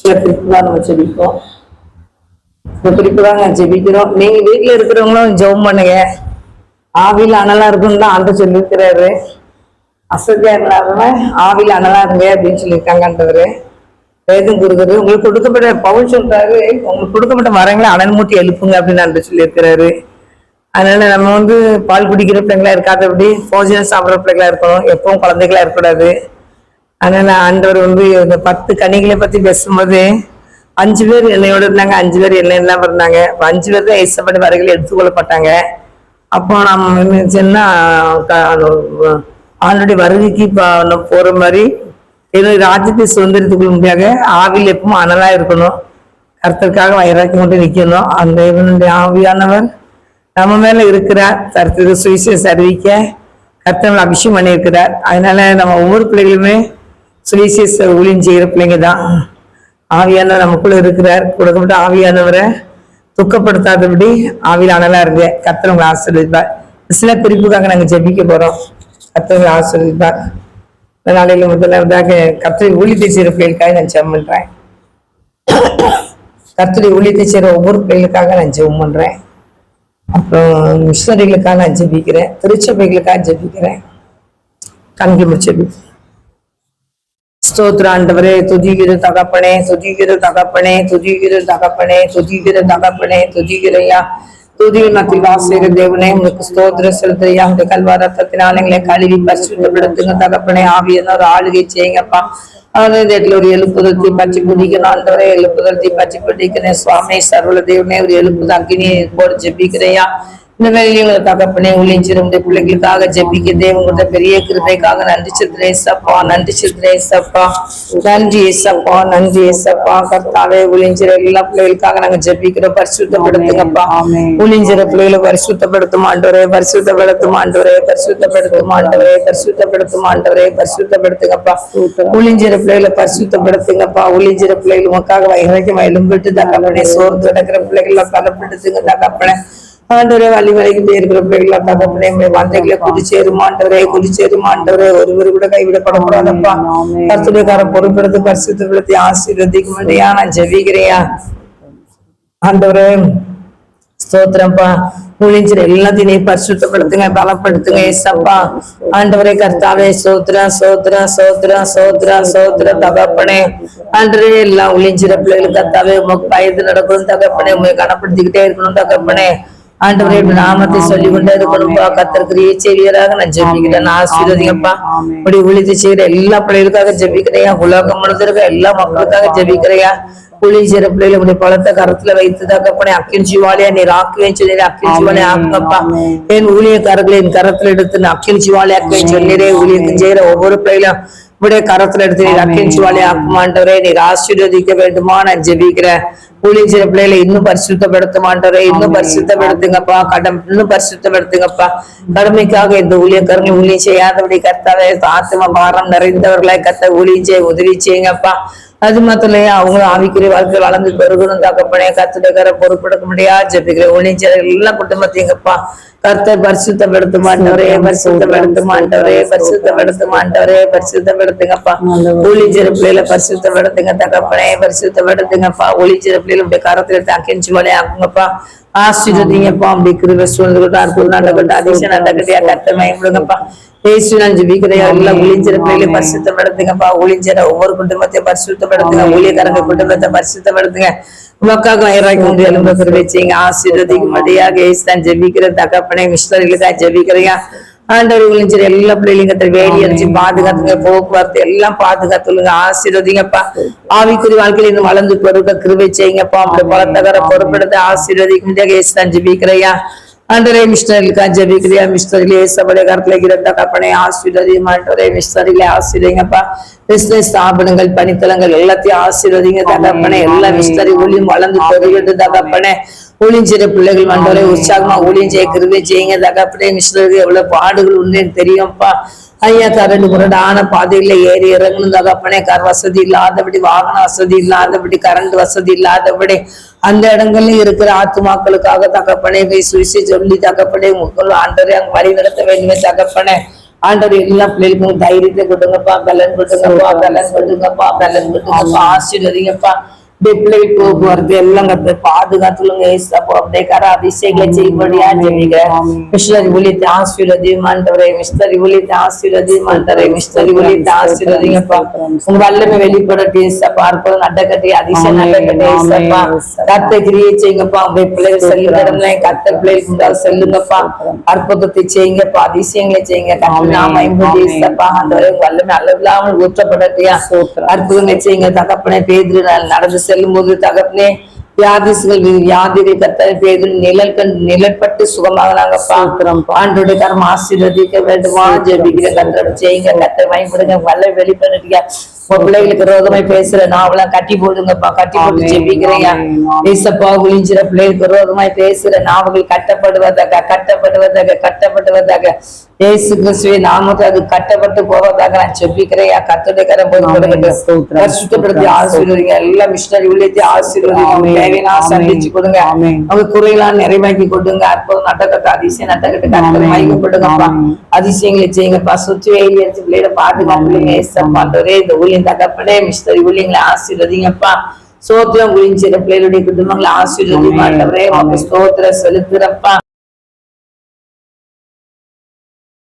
சில குறிப்பு தான் நம்ம ஜெபிப்போம். இந்த குறிப்பு தான் நான் ஜெபிக்கிறோம். நீங்க வீட்டுல இருக்கிறவங்களும் ஜெபம் பண்ணுங்க. ஆவியில் அனலா இருக்குன்னு தான் ஆண்டு சொல்லியிருக்கிறாரு. அசதியா இல்லாம ஆவியில் அனலா இருங்க அப்படின்னு சொல்லியிருக்காங்கன்றவரு வேதம் கொடுக்குறது உங்களுக்கு கொடுக்கப்பட்ட பவுல் சொல்றாரு உங்களுக்கு கொடுக்கப்பட்ட மரங்களை அனல் மூட்டி எழுப்புங்க அப்படின்னு அன்று சொல்லியிருக்கிறாரு. அதனால நம்ம வந்து பால் குடிக்கிற பிள்ளைங்களா இருக்காதபடி போஜனம் சாப்பிட்ற பிள்ளைங்களா இருக்கணும். எப்பவும் குழந்தைகளா இருக்கக்கூடாது. அதனால ஆண்டவர் வந்து இந்த பத்து கனிகளை பத்தி பேசும்போது அஞ்சு பேர் என்னையோட இருந்தாங்க அஞ்சு பேர் என்ன இல்லாம இருந்தாங்க. அஞ்சு பேர் தான் ஏசப்படி வரைகள் எடுத்துக்கொள்ளப்பட்டாங்க. அப்போ நம்ம என்னச்சுன்னா ஆளுடைய வருகைக்கு இப்போ போற மாதிரி என்னுடைய ராஜ்யத்தை சுதந்திரத்துக்குள்ள முடியாக ஆவியில் எப்பவும் அனலா இருக்கணும். கர்த்தருக்காக வயிறாக்கி கொண்டு நிற்கணும் அந்த இவனுடைய ஆவியானவர் நம்ம மேல இருக்கிறார். தரத்துக்கு சுவிசேஷம் அறிவிக்க கர்த்தவங்களை அபிஷேகம் பண்ணியிருக்கிறார். அதனால நம்ம ஒவ்வொரு பிள்ளைகளுமே சுவிசேஷ uh, ஊழியம் செய்கிற பிள்ளைங்க தான். ஆவியானவர் நமக்குள்ள இருக்கிறார். கொடுக்கப்பட்ட ஆவியானவரை துக்கப்படுத்தாதபடி ஆவியில் அனலா இருங்க. கர்த்தர் உங்களை ஆசீர்வதிப்பார். சில பிரிப்புக்காக நாங்கள் ஜெபிக்க போறோம். கத்தவங்களை உங்களை ஆசீர்வதிப்பார். நாளையில முதலாவதாக கர்த்தரை ஊழியத்தை செய்கிற பிள்ளைகளுக்காக நான் ஜெபம் பண்றேன். கர்த்தரை ஊழியத்தை செய்கிற ஒவ்வொரு பிள்ளைகளுக்காக நான் ஜெபம் பண்றேன். அப்புறம் மிஷினரிகளுக்காக நான் ஜெபிக்கிறேன். திருச்சபைகளுக்காக ஜெபிக்கிறேன். கண்கி முடிச்சபி ஸ்தோத்ர ஆண்டவரே துதிகிற தகப்பனே துதிகிற தகப்பனே துதிகிற தகப்பனே துதிகிற தகப்பனே துதிகிறையா துதியில் மத்தியில் வாசிக்கிற தேவனே உங்களுக்கு ஸ்தோத்திர செலுத்தையா உங்க கல்வா ரத்தத்தினால் எங்களை கழுவி பரிசுத்தப்படுத்துங்க தகப்பனே ஆவியான ஒரு ஆளுகை செய்யுங்கப்பா. அதே இடத்துல ஒரு எழுப்புதல் தீப்பாச்சி பிடிக்கணும் ஆண்டவரே எழுப்புதல் தீப்பாச்சி பிடிக்கிறேன். சுவாமி சர்வல தேவனே ஒரு எழுப்புதல் அக்னி போட்டு ஜெபிக்கிறையா இந்த வேலையை தகப்பனே உளிஞ்சிருந்த பிள்ளைகளுக்காக ஜெபிக்க தேவங்கிட்ட பெரிய கிருபைக்காக நன்றி சித்திரே சப்பா நன்றி சித்திரே சப்பா நன்றி ஏசப்பா. நன்றி ஏசப்பா. கர்த்தாவே உளிஞ்சிற எல்லா பிள்ளைகளுக்காக நாங்க ஜெபிக்கிறோம். பரிசுத்தப்படுத்துங்கப்பா. உளிஞ்சிற பிள்ளைகளை பரிசுத்தப்படுத்தும் ஆண்டவரே பரிசுத்தப்படுத்தும் ஆண்டவரே பரிசுத்தப்படுத்தும் ஆண்டவரே பரிசுத்தப்படுத்தும் ஆண்டவரே பரிசுத்தப்படுத்துங்கப்பா. உளிஞ்சிற பிள்ளைகளை பரிசுத்தப்படுத்துங்கப்பா. உளிஞ்சிற பிள்ளைகள் உமக்காக வயிறைக்கு எலும்பிட்டு தகப்பனே சோறு கிடக்கிற பிள்ளைகளை பலப்படுத்துங்க தகப்பனே. ஆண்டவரே வழி வரைக்கும் இருக்கிற பிள்ளைகளா தகப்பனே உம்முடைய வார்த்தைகளை குடிச்சேருமாண்டவரே குடிச்சேருமாண்டவரே ஒருவர் கூட கைவிடப்படக்கூடாதப்பா. கருத்துடையக்கார பொறுப்பெடுத்து பரிசுத்தப்படுத்தி ஆசீர்வதிக்க முடியா நான் ஜெபிக்கிறையா ஆண்டவரே ஸ்தோத்திரம்ப்பா. முழிஞ்சிர எல்லாத்தையும் பரிசுத்தப்படுத்துங்க பலப்படுத்துங்க ஏசப்பா. ஆண்டவரே கர்த்தாவே சோத்ரா சோத்ரா சோத்ரா சோத்ரா சோத்ரா தகப்பனே. ஆண்டவரே எல்லாம் ஒளிஞ்சிற பிள்ளைகளுக்கு கர்த்தாவே உமக்கு பயந்து நடக்கணும் தகப்பனே. உண்மை கனப்படுத்திக்கிட்டே இருக்கணும் தகப்பனே. ஆண்டவரே இப்படி நாமத்தை சொல்லி கொண்டே இருக்கணும்பா கத்திருக்கிற செவியராக நான் ஜெபிக்கிறேன். நான் ஆசீர்வதிங்கப்பா. இப்படி உழித்து செய்கிற எல்லா பிள்ளைகளுக்காக ஜெபிக்கிறையா உலகம் முழுதிருக்க எல்லா மக்களுக்காக ஜெபிக்கிறையா புளிஞ்சிற பிள்ளைகளை உடைய பழத்தை கரத்துல வைத்து தகப்பனே அக்கின் ஜீவாலியா நீர் ஆக்குவேன் சொல்லி அக்கின் ஜீவாலியா ஆக்கப்பா என் ஊழியக்காரர்களை என் கரத்துல எடுத்து நான் அக்கின் ஜீவாலியா ஆக்குவேன் சொல்லிரே ஊழியத்துக்கு செய்யற ஒவ்வொரு பிள்ளைகளும் உடைய கரத்துல எடுத்து நீர் அக்கின் ஜீவாலியா ஆக்குமாண்டவரே நீர் ஆசீர்வதிக்க வேண்டுமா நான் ஜெபிக்கிறேன் ஊழியர் பிள்ளைகளை இன்னும் பரிசுத்தப்படுத்த மாட்டவரே இன்னும் பரிசுத்தப்படுத்துங்கப்பா. கடம் இன்னும் பரிசுத்தப்படுத்துங்கப்பா. கடமைக்காக இந்த ஊழியக்காரங்களை ஊழியம் செய்யாதபடி கர்த்தாவே ஆத்ம பாரம் நிறைந்தவர்களை கத்த ஊழியம் செய்ய உதவி செய்யுங்கப்பா. அது மாத்திரம் இல்லையா அவங்களும் ஆவிக்குரிய வாழ்க்கை வளர்ந்து பெருகணும் தகப்பனே கத்துடைக்கிற பொறுப்பெடுக்க முடியாது. ஜெபிக்கிற ஊழியர் எல்லா குடும்பத்தையுங்கப்பா. கர்த்தர் பரிசுத்தப்படுத்த மாட்டவரே பரிசுத்தப்படுத்த மாட்டவரே பரிசுத்தப்படுத்த மாட்டவரே பரிசுத்தப்படுத்துங்கப்பா. ஊழியர் பிள்ளைகளை பரிசுத்தப்படுத்துங்க தகப்பனே பரிசுத்தப்படுத்துங்கப்பா. ஊழியர் பிள்ளைகளை உடைய கரத்துல தக்கிஞ்சு வழியா ஆக்குங்கப்பா. ஆசீர்வதிங்கப்பா. அப்படி கிருப சூழ்ந்துகிட்டு அற்புதம் நடக்கட்டும். அதிசயம் நடக்கட்டியா கத்த மயப்படுங்கப்பா. பேசி நான் ஜிபிக்கிறையா எல்லாம் ஒளிஞ்சிற பிள்ளைகளை பரிசுத்தப்படுத்துங்கப்பா. ஒளிஞ்சிற ஒவ்வொரு குடும்பத்தையும் பரிசுத்தப்படுத்துங்க. ஊழியக்காரங்க குடும்பத்தை பரிசுத்தப்படுத்துங்க. உமக்காக வயிறாக்கி உண்டு எலும்பு வச்சீங்க ஆசீர்வதிக்கு மடியாக ஏசுதான் ஜெபிக்கிற தகப்பனை மிஸ்டர்களுக்காக ஜெபிக்கிறையா ஆண்டவர் ஒளிஞ்சிற எல்லா பிள்ளைகளையும் கத்திர வேலி அடிச்சு பாதுகாத்துங்க போக்குவரத்து எல்லாம் பாதுகாத்துலுங்க ஆசீர்வதிங்கப்பா ஆவிக்குரிய வாழ்க்கையில இன்னும் வளர்ந்து பொருட்கள் கிருபை செய்யுங்கப்பா. அப்படி பலத்தகர பொறுப்பெடுத்து ஆசீர்வதிக்க முடியாக ஏசுதான் ஜெபிக்கிறையா ஆண்டரே மிஸ்டர்களுக்கா ஜெபிக்கிறியா மிஸ்டர்களே சபடைய கருத்துல கிரத்த கப்பனை ஆசீர்வதியும் ஆண்டரே மிஸ்டரிலே ஆசீர்வதிங்கப்பா. பிசினஸ் ஸ்தாபனங்கள் பணித்தலங்கள் எல்லாத்தையும் ஆசீர்வதிங்க தகப்பனே எல்லா மிஸ்டரி ஊழியும் வளர்ந்து பெருகிட்டு தகப்பனே ஊழியஞ்சிற பிள்ளைகள் மண்டவரை உற்சாகமா ஊழியஞ்செய்ய கிருபை செய்யுங்க தகப்பனே மிஸ்டருக்கு எவ்வளவு பாடுகள் உண்டுன்னு தெரியும்ப்பா ஐயா கரண்டு முரடான பாதையில ஏறி இறங்கணும் தகப்பனே கர் வசதி இல்லாதபடி வாகன வசதி இல்லாதபடி கரண்ட் வசதி இல்லாதபடி அந்த இடங்கள்ல இருக்கிற ஆத்துமாக்களுக்காக தகப்பனே போய் சுவிசி சொல்லி தகப்பனே உங்கள் ஆண்டரை அங்க வழி நடத்த வேண்டுமே தகப்பனே. ஆண்டவர் எல்லா பிள்ளைகளுக்கும் தைரியத்தை கொடுங்கப்பா பலன் கொடுங்கப்பா பலன் கொடுங்கப்பா பலன் கொடுங்கப்பா ஆசீர்வதிங்கப்பா. பிள்ளைகள் போக்குவரத்து எல்லாம் கத்து பாதுகாத்துலுங்க ஏசப்பா அப்படியே கர அதிசயங்களை செய்யும்படியா ஜெபிக்கிறேன் மிஷனரி ஊழியத்தை ஆசீர்வதி மாண்டவரே மிஸ்டரி ஊழியத்தை ஆசீர்வதி மாண்டவரே மிஸ்டரி ஊழியத்தை ஆசீர்வதிங்கப்பா. உங்க வல்லமை வெளிப்படட்டு ஏசப்பா அற்புதம் நடக்கட்டி அதிசயம் நடக்கட்டி ஏசப்பா கத்தை கிரியை செய்யுங்கப்பா. அப்படியே பிள்ளைகள் இடம்ல கத்த உண்டால் செல்லுங்கப்பா. அற்புதத்தை செய்யுங்கப்பா. அதிசயங்களை செய்யுங்க. நாம ஏசப்பா உங்க வல்லமை அளவில்லாமல் ஊற்றப்படட்டியா அற்புதங்களை செய்யுங்க. தகப்பனே பேதிரு நடந்து செல்லும் போது தகப்பனே வியாதிசுகள் வியாதிரை கத்தனை பேதிரு நிழல் கண்டு நிழற்பட்டு சுகமாகலாங்கப்பா. ஆண்டோட கரம் ஆசீர்வதிக்க வேண்டுமா? ஜெபிக்கிற செய்யுங்க கத்தரை பயன்படுங்க வல்ல வெளிப்படுங்க உங்க பிள்ளைகளுக்கு ரோகமாய் பேசுற நாவெல்லாம் கட்டி போடுங்கப்பா. கட்டி போட்டு ஆமென். ஏசப்பா ஒளிஞ்சிற பிள்ளைகளுக்கு ரோகமாய் பேசுற நாவுகள் கட்டப்படுவதாக கட்டப்படுவதாக கட்டப்படுவதாக. இயேசு கிறிஸ்துவே நாமத்தை அது கட்டப்பட்டு போவதாக நான் ஜெபிக்கிறேன். கத்தோட கரம் போது ஆமென், கொடுங்க ஸ்தோத்திரம், பரிசுத்தப்படுத்தி ஸ்தோத்திரம், ஆசீர்வதிங்க. எல்லா மிஷினரி உள்ளிட்டு ஆசீர்வதிங்க. அவங்க சந்திச்சு கொடுங்க. அவங்க குறையெல்லாம் நிறைவாக்கி கொடுங்க. அற்புதம் நடக்கட்டும் அதிசயம் ஆமென், மயக்கப்படுங்கப்பா. அதிசயங்களை செய்யுங்கப்பா. சுற்றி வெயில் எடுத்து பிள்ளைட பாதுகாப்புங்க ஏசப்பாண்டவரே இந்த ஊழியம் தகப்படே மிஸ்டரி ஊழியங்களை ஆசீர்வதிங்கப்பா. சோத்திரம் குளிஞ்சிற பிள்ளைகளுடைய குடும்பங்களை ஆசீர்வதி மாட்டவரே ஆமென். ஸ்தோத்திர செலுத்துறப்பா.